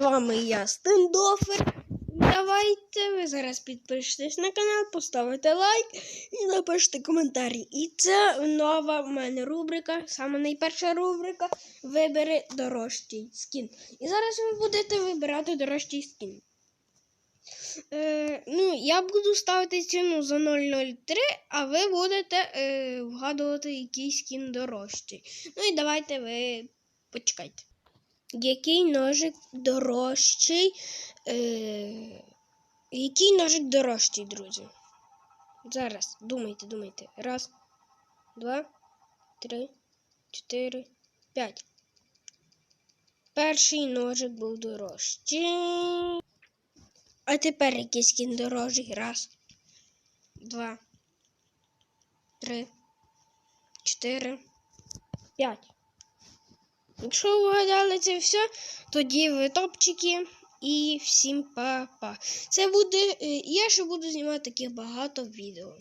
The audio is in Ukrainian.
З вами я, Стендофер. Давайте ви зараз підпишетесь на канал, поставите лайк і напишите коментарі. І це нова в мене рубрика, саме найперша рубрика Вибери дорожчий скін. І зараз ви будете вибирати дорожчий скін. Е, ну, я буду ставити ціну за 0,03, а ви будете е, вгадувати, який скін дорожчий. Ну і давайте ви почекайте. Який ножик дорожчий? Е, який ножик дорожчий, друзі? Зараз думайте, думайте. Раз, два, три, чотири, п'ять. Перший ножик був дорожчий. А тепер який скін дорожчий? Раз, два, три, чотири, п'ять. Якщо ви вгадали це все, тоді ви топчики і всім па-па. Це буде. е, Я ще буду знімати таких багато відео.